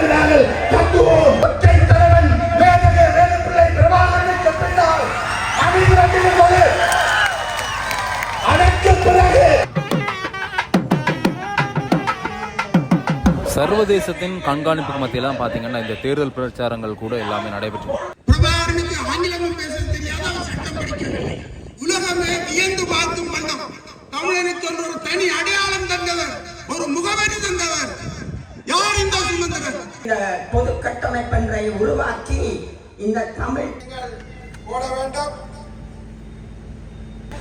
என்று நாங்கள் கத்துவோம். ஒற்றை தலைவன் வேலுப்பிள்ளை பிரபாகரனுக்கு பின்னால் அதற்கு பிறகு சர்வதேசத்தின் கண்காணிப்புக்கு மத்தியெல்லாம் பார்த்தீங்கன்னா இந்த தேர்தல் பிரச்சாரங்கள் கூட எல்லாமே நடைபெற்று பிரபாகரனுக்கு ஆங்கிலமும் பேச தெரியாத அவன் சட்டம் படிக்கவில்லை உலகமே வியந்து பார்க்கும் வண்ணம் தமிழனுக்கு என்று ஒரு தனி அடையாளம் தந்தவர் ஒரு முகவரி தந்தவர் யார் இந்த சுமந்தவர் இந்த பொது கட்டமைப்பொன்றை உருவாக்கி இந்த தமிழ் போட வேண்டாம்.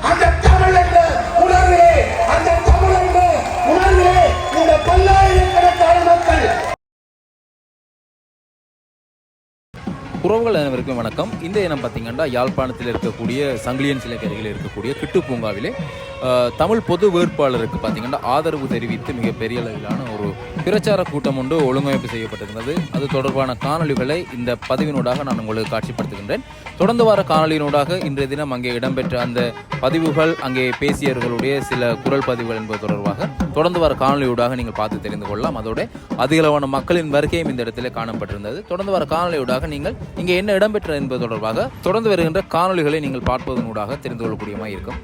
அந்த தமிழ் என்ற உணர்விலே அந்த தமிழ் என்ற உணர்விலே இந்த பல்லாயிரக்கணக்கான மக்கள். உறவுகள் அனைவருக்கும் வணக்கம். இந்த இனம் பார்த்தீங்கன்னா யாழ்ப்பாணத்தில் இருக்கக்கூடிய சங்கிலியன் சிலைக்கு அருகில் இருக்கக்கூடிய கிட்டு பூங்காவிலே தமிழ் பொது வேட்பாளருக்கு பார்த்தீங்கன்னா ஆதரவு தெரிவித்து மிகப்பெரிய அளவிலான ஒரு பிரச்சார கூட்டம் ஒன்று ஒழுங்கமைப்பு செய்யப்பட்டிருந்தது. அது தொடர்பான காணொளிகளை இந்த பதிவினூடாக நான் உங்களுக்கு காட்சிப்படுத்துகின்றேன். தொடர்ந்து வார காணொலியினூடாக இன்றைய தினம் அங்கே இடம்பெற்ற அந்த பதிவுகள் அங்கே பேசியவர்களுடைய சில குரல் பதிவுகள் என்பது தொடர்பாக தொடர்ந்து வர காணொலியூடாக நீங்கள் பார்த்து தெரிந்து கொள்ளலாம். அதோட அதிகளவான மக்களின் வருகையும் இந்த இடத்திலே காணப்பட்டிருந்தது. தொடர்ந்து வர காணொலியூடாக நீங்கள் இங்கே என்ன இடம்பெற்றது என்பது தொடர்பாக தொடர்ந்து வருகின்ற காணொளிகளை நீங்கள் பார்ப்பதனூடாக தெரிந்து கொள்ளக்கூடியமாக இருக்கும்.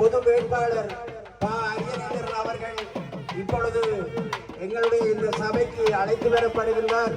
பொது வேட்பாளர் பா. அரியநேந்திரன் அவர்கள் இப்பொழுது எங்களுடைய இந்த சபைக்கு அழைத்து வரப்படுகின்றார்.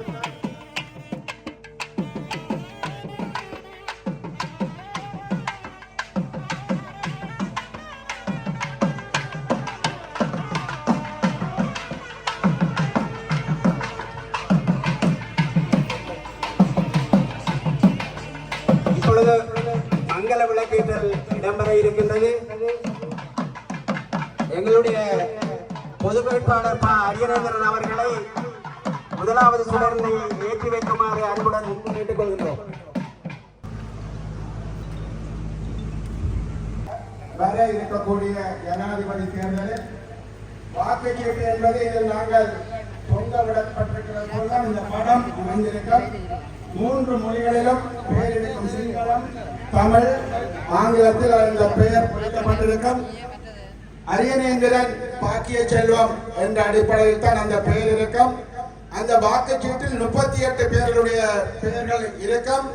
பொது வேட்பாளர் பா அரியநேந்திரன் அவர்களை முதலாவது சுடரினை ஏற்றி வைக்குமாறு அன்புடன் கேட்டுக்கொள்கிறோம் வர இருக்கக்கூடிய ஜனாதிபதி தேர்தலில் வாக்குச்சீட்டு என்பது இதில் நாங்கள் தொங்க விடப்பட்டிருக்கிறது போலதான் இந்த படம் அமைந்திருக்கும். மூன்று மொழிகளிலும் பெயரிருக்கும் சிங்களம் தமிழ் ஆங்கிலத்தில் இந்த பெயர் பொருத்தப்பட்டிருக்கும் அரியநேந்திரன் பாக்கிய செல்வம் என்ற அடிப்படையில் தான் அந்த பெயர் இருக்கும். அந்த வாக்குச்சீட்டில் முப்பத்தி எட்டு பேர்களுடைய பெயர்கள் இருக்கும்.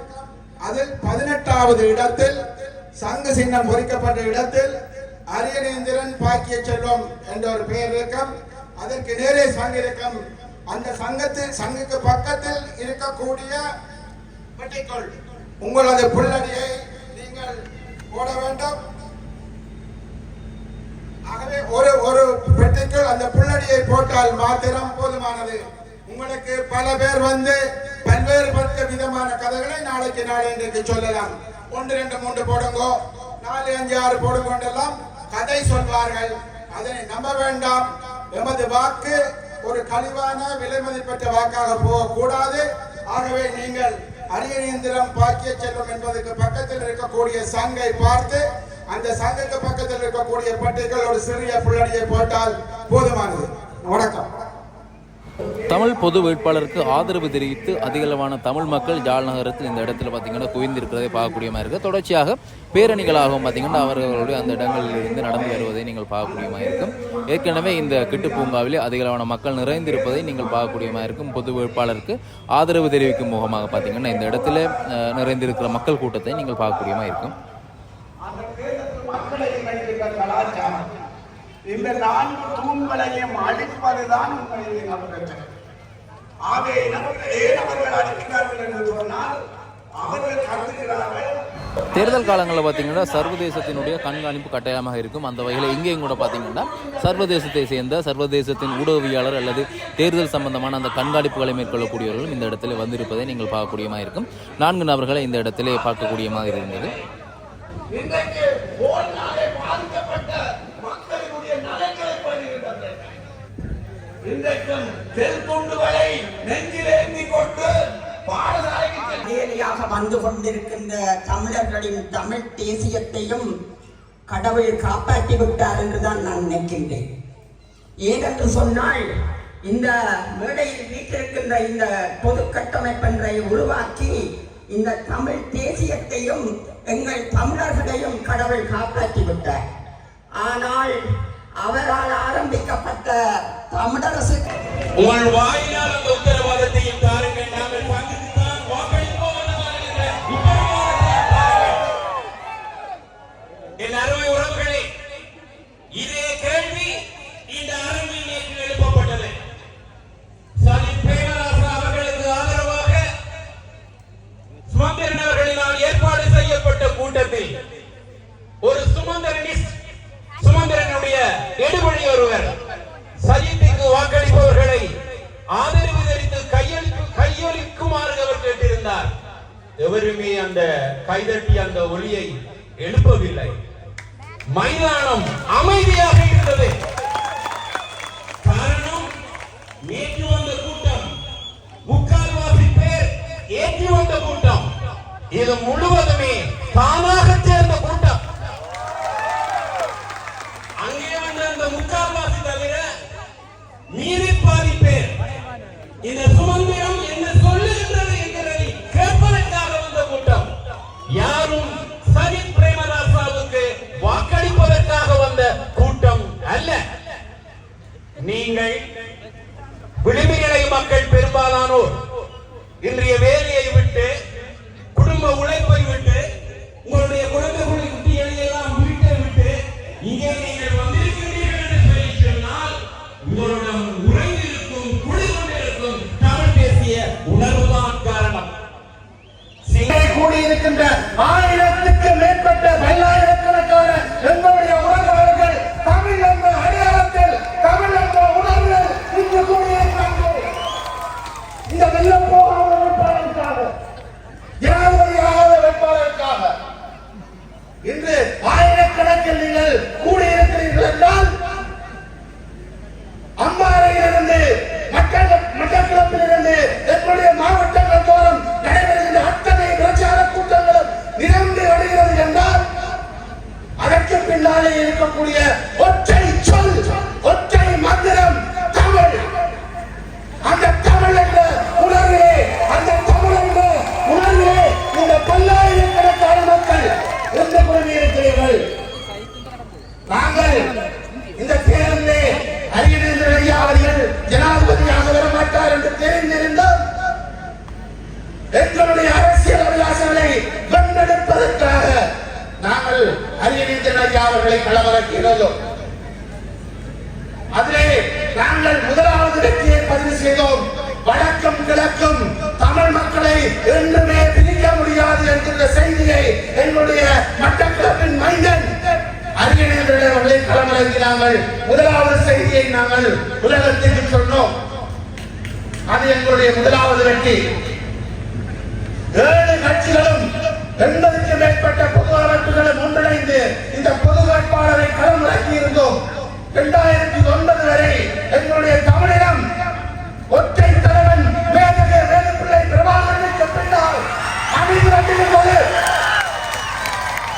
அதில் பதினெட்டாவது இடத்தில் சங்கு சின்னம் பொறிக்கப்பட்ட இடத்தில் அரியநேந்திரன் பாக்கிய செல்வம் என்ற ஒரு பெயர் இருக்கும். அதற்கு நேரே சங்க இருக்கும். அந்த சங்கத்தில் சங்குக்கு பக்கத்தில் இருக்கக்கூடிய பெட்டிக்குள் உங்களது புள்ளடியை நீங்கள் போட வேண்டும். ஆகவே ஒரு ஒரு பெட்டிக்குள் அந்த புள்ளடியை போட்டால் மாத்திரம் போதுமானது. உங்களுக்கு பல பேர் வந்து பல்வேறு பட்ட விதமான கதைகளை நாளைக்கு நாளை இன்றைக்கு சொல்லலாம். ஒன்று ரெண்டு மூன்று போடுங்கோ. நாலு அஞ்சு ஆறு போடுங்கொண்டெல்லாம் கதை சொல்வார்கள். அதனை நம்ப வேண்டாம். எமது வாக்கு ஒரு கழிவான விலை மதிப்பற்ற வாக்காக போகக்கூடாது. ஆகவே நீங்கள் அரியநேந்திரம் பாக்கிய செல்வம் என்பதற்கு பக்கத்தில் இருக்கக்கூடிய சங்கை பார்த்து அந்த சங்கத்து பக்கத்தில் இருக்கக்கூடிய பட்டிகள் ஒரு சிறிய புள்ளடியை போட்டால் போதுமானது. வணக்கம். தமிழ் பொது வேட்பாளருக்கு ஆதரவு தெரிவித்து அதிகளவான தமிழ் மக்கள் ஜால் நகரத்தில் இந்த இடத்துல பார்த்தீங்கன்னா குவிந்திருக்கிறதை பார்க்கக்கூடியமாக இருக்குது தொடர்ச்சியாக பேரணிகளாகவும் பார்த்தீங்கன்னா அவர்களுடைய அந்த இடங்களில் இருந்து நடந்து வருவதை நீங்கள் பார்க்கக்கூடியமாக இருக்கும். ஏற்கனவே இந்த கிட்டு பூங்காவிலே அதிகளவான மக்கள் நிறைந்திருப்பதை நீங்கள் பார்க்கக்கூடியமாக இருக்கும். பொது வேட்பாளருக்கு ஆதரவு தெரிவிக்கும் முகமாக பார்த்தீங்கன்னா இந்த இடத்துல நிறைந்திருக்கிற மக்கள் கூட்டத்தை நீங்கள் பார்க்கக்கூடியமாக இருக்கும். இந்த நான்கு தூண்களையும் அழிப்பதுதான் உண்மையிலே நமக்கு ஆகவே ஏன் அவர்கள் அழிக்கிறார்கள் என்று சொன்னால் அவர்கள் கருதுகிறார்கள். தேர்தல் காலங்களில் பார்த்தீங்கன்னா சர்வதேசத்தினுடைய கண்காணிப்பு கட்டாயமாக இருக்கும். அந்த வகையில் இங்கேயும் கூட பார்த்தீங்கன்னா சர்வதேசத்தை சேர்ந்த சர்வதேசத்தின் ஊடகவியாளர் அல்லது தேர்தல் சம்பந்தமான அந்த கண்காணிப்புகளை மேற்கொள்ளக்கூடியவர்களும் இந்த இடத்துல வந்திருப்பதை நீங்கள் பார்க்கக்கூடியமாக இருக்கும். நான்கு நபர்களை இந்த இடத்திலே பார்க்கக்கூடிய மாதிரி இருந்தது இன்றைக்கும் தெல் துண்டுகளை நெஞ்சிலேந்தி கொண்டு பாடசாலைக்கு நேரியாக வேலையாக வந்து கொண்டிருக்கின்ற தமிழர்களின் தமிழ் தேசியத்தையும் கடவுள் காப்பாற்றி விட்டார் என்றுதான் நான் நினைக்கின்றேன். ஏனென்று சொன்னால் இந்த மேடையில் வீட்டிருக்கின்ற இந்த பொது கட்டமைப்பென்றை உருவாக்கி இந்த தமிழ் தேசியத்தையும் எங்கள் தமிழர்களையும் கடவுள் காப்பாற்றி விட்டார். ஆனால் அவரால் ஆரம்பிக்கப்பட்ட നമ്മുടെ ഉത്തരവ് ஏற்றி வந்த கூட்டம். இது முழுவதுமே தானாக சேர்ந்த கூட்டம். அங்கே வந்த அந்த முக்கால்வாசி தவிர மீறி பாதி பேர். இந்த சுதந்திரம் என்ன சொல்லுகின்றது என்கிறதை கேட்பதற்காக வந்த கூட்டம். யாரும் சஜித் பிரேமதாசாவுக்கு வாக்களிப்பதற்காக வந்த கூட்டம் அல்ல. நீங்கள் விளிம்புநிலை மக்கள் பெரும்பாலானோர் இன்றைய வேறு it. அரியணேந்திர ஐயா அதிலே நாங்கள் முதலாவது வெற்றியை பதிவு செய்தோம். வடக்கும் கிழக்கும் தமிழ் மக்களை என்றுமே பிரிக்க முடியாது என்கின்ற செய்தியை என்னுடைய மட்டக்களப்பின் மைந்தன் அரியணேந்திரன் அவர்களை களமிறங்கினாங்கள் முதலாவது செய்தியை நாங்கள் உலகத்திற்கு சொன்னோம். அது எங்களுடைய முதலாவது வெற்றி. ஏழு கட்சிகளும் எண்பதுக்கு மேற்பட்ட பொது அமைப்புகளும் ஒன்றிணைந்து இந்த பொது வேட்பாளரை களமிறக்கி இருந்தோம் இரண்டாயிரத்தி ஒன்பது வரை எங்களுடைய தமிழிடம் ஒற்றை தலைவன் மேதக வேலுப்பிள்ளை பிரபாகரனுக்கு பின்னால் அணிதிரண்டிருந்தது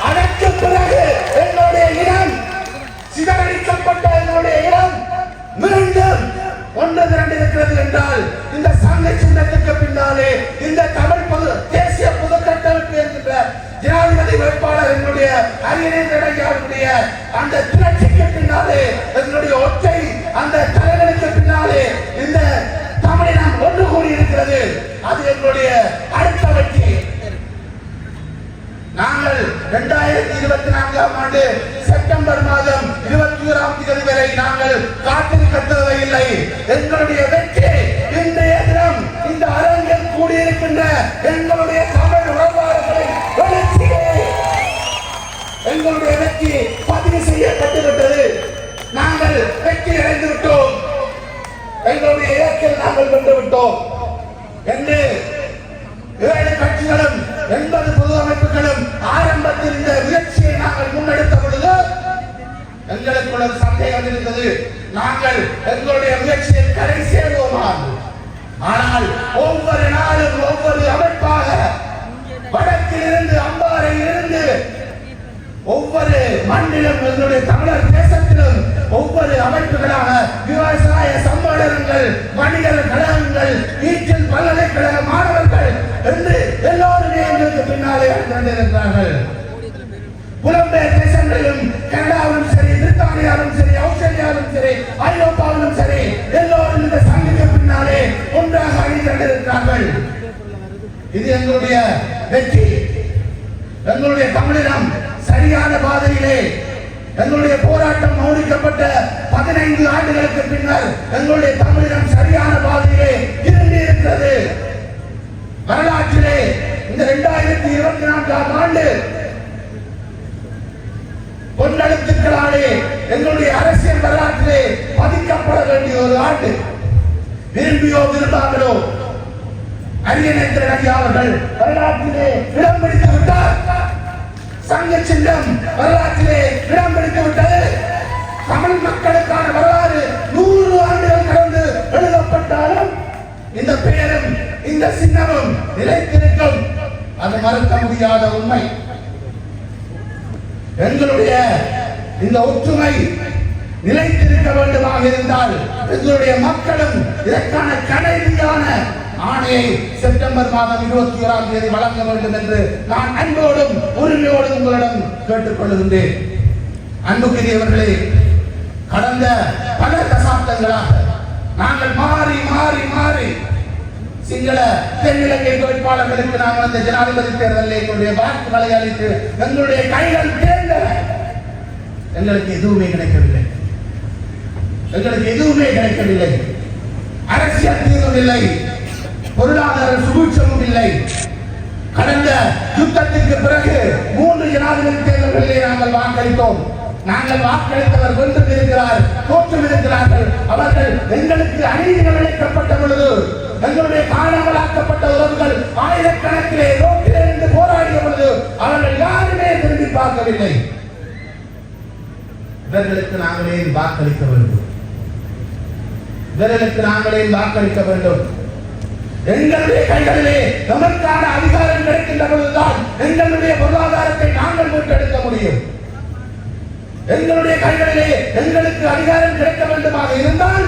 அதற்கு பிறகு எங்களுடைய இடம் சிதறடிக்கப்பட்ட எங்களுடைய இடம் மீண்டும் ஒன்று திரண்டு இருக்கிறது என்றால் இந்த சங்க செப்டம்பர் மாதம் இருபத்தி ஓராம் தேதி வரை நாங்கள் காத்திருக்க தேவையில்லை எங்களுடைய வெற்றி இன்றைய தினம் இந்த அரங்கில் கூடியிருக்கின்ற எங்களுடைய தமிழ் உறவாளர்களை எழுச்சியே எங்களுடைய வெற்றி பதிவு செய்யப்பட்டுவிட்டது. நாங்கள் வெற்றி அடைந்து விட்டோம். எங்களுடைய இலக்கில் நாங்கள் வென்று விட்டோம். என்று ஏழு கட்சிகளும் எண்பது பொது அமைப்புகளும் ஆரம்பத்தில் இந்த முயற்சியை நாங்கள் முன்னெடுத்த பொழுது எங்களுக்கு ஒரு சந்தேகம் இருந்தது. நாங்கள் எங்களுடைய முயற்சியில் கரை சேர்வோமா ஆனால் ஒவ்வொரு நாளும் ஒவ்வொரு அமைப்பாக வடக்கில் இருந்து அம்பாறையில் இருந்து ஒவ்வொரு மண்ணிலும் எங்களுடைய தமிழர் தேசத்திலும் ஒவ்வொரு அமைப்புகளாக விவசாய சம்மேளனங்கள் வணிகர் கழகங்கள் நீச்சல் பல்கலைக்கழக மாணவர்கள் என்று எல்லோருமே பின்னாலே கொண்டிருக்கிறார்கள் புலம்பெயர் தேசங்களிலும் கனடாவிலும் பிரித்தானியாலும் சரி ஆஸ்திரேலியாலும் சரி ஐரோப்பாவிலும் சரி எல்லோரும் இந்த சங்கிக்கு பின்னாலே ஒன்றாக அணிந்திருக்கிறார்கள் இது எங்களுடைய வெற்றி. எங்களுடைய தமிழினம் சரியான பாதையிலே எங்களுடைய போராட்டம் மௌனிக்கப்பட்ட பதினைந்து ஆண்டுகளுக்கு பின்னர் எங்களுடைய தமிழினம் சரியான பாதையிலே திரும்பி இருக்கிறது. வரலாற்றிலே இந்த இரண்டாயிரத்தி இருபத்தி நான்காம் ஆண்டு பொன்னெழுத்துக்களாலே எங்களுடைய அரசியல் வரலாற்றிலே பதிக்கப்பட வேண்டிய ஒரு ஆண்டு. விரும்பியோ விரும்பாமலோ அரியநேந்திரன் ஐயா அவர்கள் வரலாற்றிலே இடம் பிடித்து விட்டார். சங்க சின்னம் வரலாற்றிலே இடம் பிடித்து விட்டது. தமிழ் மக்களுக்கான வரலாறு நூறு ஆண்டுகள் கடந்து எழுதப்பட்டாலும் இந்த பெயரும் இந்த சின்னமும் நிலைத்திருக்கும். அது மறக்க முடியாத உண்மை. எங்களுடைய இந்த ஒற்றுமை நிலைத்திருக்க வேண்டுமாக இருந்தால் எங்களுடைய மக்களும் இதற்கான கடைசியான ஆணையை செப்டம்பர் மாதம் இருபத்தி ஓராம் தேதி வழங்க வேண்டும் என்று நான் அன்போடும் உரிமையோடும் உங்களிடம் கேட்டுக்கொள்கின்றேன். அன்புக்குரியவர்களே கடந்த பல தசாப்தங்களாக நாங்கள் மாறி மாறி மாறி சிங்கள தென்னிலங்கை வேட்பாளர்களுக்கு நாங்கள் அந்த ஜனாதிபதி தேர்தலில் எங்களுடைய வாக்குகளை அளித்து எங்களுடைய கைகள் எங்களுக்கு எதுவுமே கிடைக்கவில்லை. எங்களுக்கு எதுவுமே கிடைக்கவில்லை. அரசியல் தீர்வும் இல்லை. பொருளாதார சுபூட்சமும் இல்லை. கடந்த யுத்தத்திற்கு பிறகு மூன்று ஜனாதிபதி தேர்தல்களிலே நாங்கள் வாக்களித்தோம். நாங்கள் வாக்களித்தவர் வென்று இருக்கிறார் தோற்றம் இருக்கிறார்கள் அவர்கள் எங்களுக்கு அநீதிகள் இழைக்கப்பட்ட பொழுது எங்களுடைய காணாமலாக்கப்பட்ட உறவுகள் ஆயிரக்கணக்கிலே ரோட்டிலே இருந்து போராடிய பொழுது அவர்கள் யாருமே திரும்பி பார்க்கவில்லை. இவர்களுக்கு நாங்களே வாக்களிக்க வேண்டும். இவர்களுக்கு நாங்களே வாக்களிக்க வேண்டும். எங்களுடைய கைகளிலே நமக்கான அதிகாரம் கிடைக்கின்ற பொழுதுதான் எங்களுடைய பொருளாதாரத்தை நாங்கள் மீட்டெடுக்க முடியும். எங்களுடைய கைகளிலே எங்களுக்கு அதிகாரம் கிடைக்க வேண்டுமாக இருந்தால்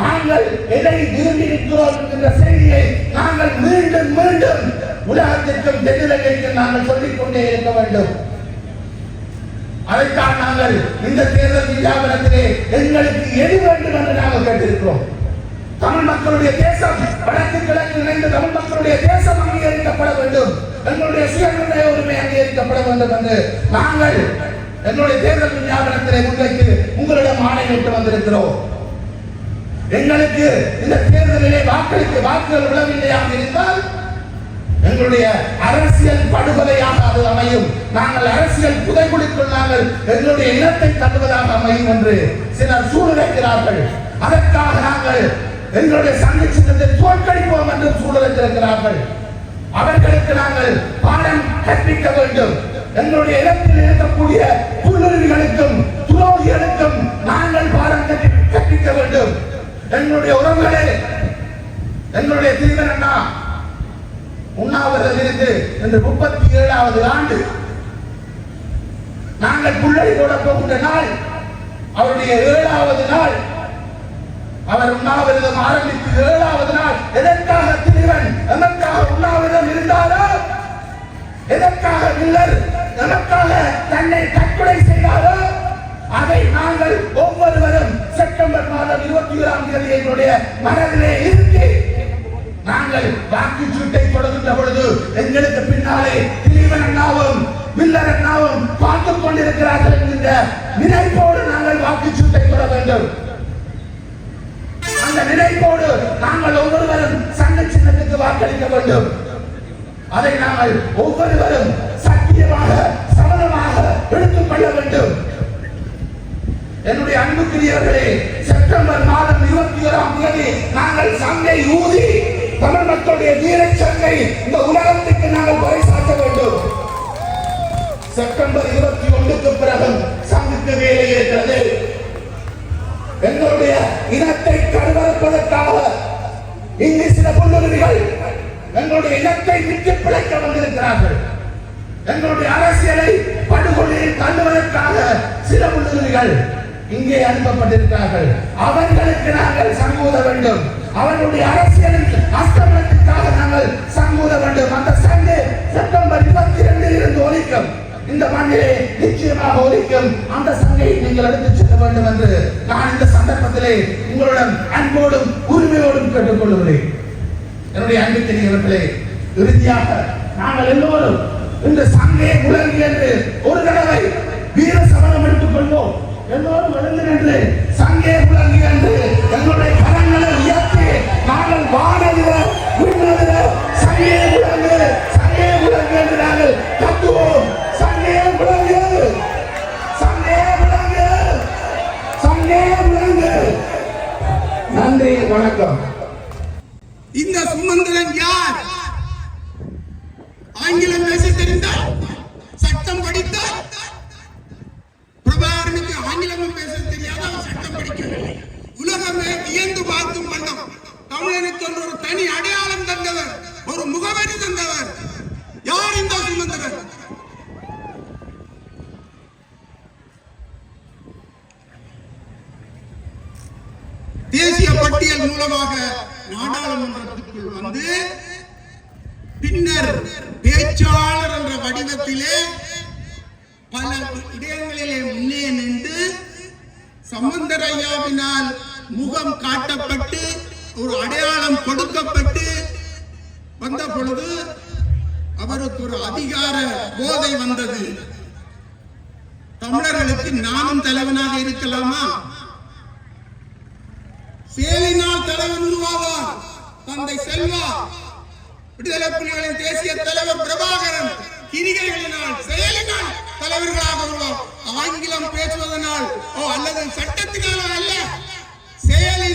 நாங்கள் எதை விரும்பி நிற்கிறோம் என்கின்ற செய்தியை நாங்கள் மீண்டும் மீண்டும் உலகத்திற்கும் தென்னிலங்கைக்கும் நாங்கள் சொல்லிக் கொண்டே இருக்க வேண்டும். அதைத்தான் நாங்கள் இந்த தேர்தல் விஞ்ஞாபனத்திலே எங்களுக்கு எது வேண்டும் என்று நாங்கள் கேட்டிருக்கிறோம். தமிழ் மக்களுடைய தேசம் வடக்கு கிழக்கு இணைந்த தமிழ் மக்களுடைய தேசம் அங்கீகரிக்கப்பட வேண்டும். எங்களுடைய சுயநிர்ணய உரிமை அங்கீகரிக்கப்பட வேண்டும் என்று நாங்கள் எங்களுடைய தேர்தல் விஞ்ஞாபனத்திலே முன்வைத்து உங்களிடம் ஆணையிட்டு வந்திருக்கிறோம். எங்களுக்கு இந்த தேர்தலிலே வாக்களித்து வாக்குகள் விழவில்லையாக இருந்தால் எங்களுடைய அரசியல் படுகொலையாக அது அமையும். நாங்கள் அரசியல் புதைக்குழிக்குள் நாங்கள் எங்களுடைய இனத்தை தள்ளுவதாக அமையும் என்று சிலர் சூழ்நிலைக்கிறார்கள் அதற்காக நாங்கள் எங்களுடைய சங்க சின்னத்தை தோற்கடிப்போம் என்று சூழ்நிலைத்திருக்கிறார்கள் அவர்களுக்கு நாங்கள் பாடம் கற்பிக்க வேண்டும். எங்களுடைய இடத்தில் இருக்கக்கூடிய புல்லுருவிகளுக்கும் துரோகிகளுக்கும் நாங்கள் பாடம் கற்பிக்க வேண்டும். எங்களுடைய உறவுகளே எங்களுடைய திருமணம்னா உண்ணாவிரதம் இருந்து இந்த முப்பத்தி ஏழாவது ஆண்டு நாங்கள் புள்ளடி போட போகின்ற நாள் அவருடைய ஏழாவது நாள். அவர் உண்ணாவிரதம் ஆரம்பித்து ஏழாவது நாள். எதற்காக திருவன்? எதற்காக உண்ணாவிரதம் இருந்தாரோ? எதற்காக மில்லர் எதற்காக தன்னை தற்கொலை செய்தாரோ? அதை நாங்கள் ஒவ்வொருவரும் செப்டம்பர் மாதம் இருபத்தி ஏழாம் தேதி என்னுடைய மனதிலே இருக்கு நாங்கள் வாக்குச்சீட்டை தொடங்குகின்ற பொழுது எங்களுக்கு பின்னாலே திலீபன் அண்ணாவும் வில்லர் அண்ணாவும் பார்த்துக் கொண்டிருக்கிறார்கள் என்கின்ற நினைப்போடு நாங்கள் வாக்குச்சீட்டை தொட வேண்டும். அந்த நினைப்போடு நாங்கள் ஒவ்வொருவரும் சங்க சின்னத்துக்கு வாக்களிக்க வேண்டும். அதை நாங்கள் ஒவ்வொருவரும் சத்தியமாக விருந்து கொள்ள வேண்டும். என்னுடைய அன்புக்குரியவர்களே செப்டம்பர் மாதம் இருபத்தி ஓராம் தேதி நாங்கள் சங்கை ஊதி தமிழ் மக்களுடைய வீரச் சங்கை இந்த உலகத்துக்கு நாங்கள் பறைசாற்ற வேண்டும். செப்டம்பர் இருபத்தி ஒன்றுக்கு பிறகு சங்குக்கு வேலை இருக்கிறது. எங்களுடைய இனத்தை கருவறுப்பதற்காக இங்கு சில புல்லுருவிகள் எங்களுடைய இனத்தை விட்டு பிழைக்க வந்திருக்கிறார்கள். எங்களுடைய அரசியலை படுகொலையில் தள்ளுவதற்காக சில புல்லுருவிகள் இங்கே அனுப்பப்பட்டிருக்கிறார்கள். அவர்களுக்கு நாங்கள் சங்கூத வேண்டும். அவர்களுடைய அரசியலின் அஸ்தமனத்திற்காக நாங்கள் சங்கூத வேண்டும். அந்த சண்டே செப்டம்பர் இருபத்தி ரெண்டில் இருந்து ஒலிக்கும். இந்த மண்ணிலே நிச்சயமாக ஒலிக்கும். அந்த சங்கையை நீங்கள் எடுத்து செல்ல வேண்டும் என்று நான் இந்த சந்தர்ப்பத்திலே உங்களுடன் அன்போடும் உரிமையோடும் கேட்டுக்கொள்கிறேன். என்னுடைய அன்பு தெரிகிறவர்களே இறுதியாக நாங்கள் எல்லோரும் இந்த சங்கையை முழங்கி என்று ஒரு தடவை வீர சமணம் எடுத்துக்கொள்வோம் எல்லோரும் எழுந்து நின்று சங்கையை முழங்கி என்று எங்களுடைய வானதில விண்ணதில சங்கே முழங்கு சங்கே முழங்கு என்று நாங்கள் கத்துவோம். முழங்கு முழங்கு முழங்கு. நன்றி வணக்கம். இந்த சுமந்திரன் யார்? ஆங்கிலம் பேச தெரிந்தால் சட்டம் படித்தால் பிரபாகரனுக்கு ஆங்கிலமும் பேச தெரியாத சட்டம் படிக்கவில்லை. உலகமே வியந்து பார்த்தும் வண்ணம் தமிழனுக்கு என்று ஒரு தனி அடையாளம் தந்தவர் ஒரு முகவரி தந்தவர். யார் இந்த சுமந்தவர் தேசிய பட்டியல் மூலமாக நாடாளுமன்றத்துக்குள் வந்து பின்னர் பேச்சாளர் என்ற வடிவத்திலே பல இடங்களிலே முன்னே நின்று சம்பந்தரையாவினால் முகம் காட்டப்பட்டு ஒரு அடையாளம் கொடுக்கப்பட்டு வந்த பொழுது அவருக்கு ஒரு அதிகார போதை வந்தது. தமிழர்களுக்கு நானும் தலைவனாக இருக்கலாமா? செயலினால் தலைவர் உருவாவார் தந்தை செல்வா. விடுதலை புலிகளின் தேசிய தலைவர் பிரபாகரன் கிரிகைகளினால் செயலினால் தலைவர்களாக உருவார் ஆங்கிலம் பேசுவதனால் ஓ அல்லது சட்டத்தினாலோ அல்ல செயலினால்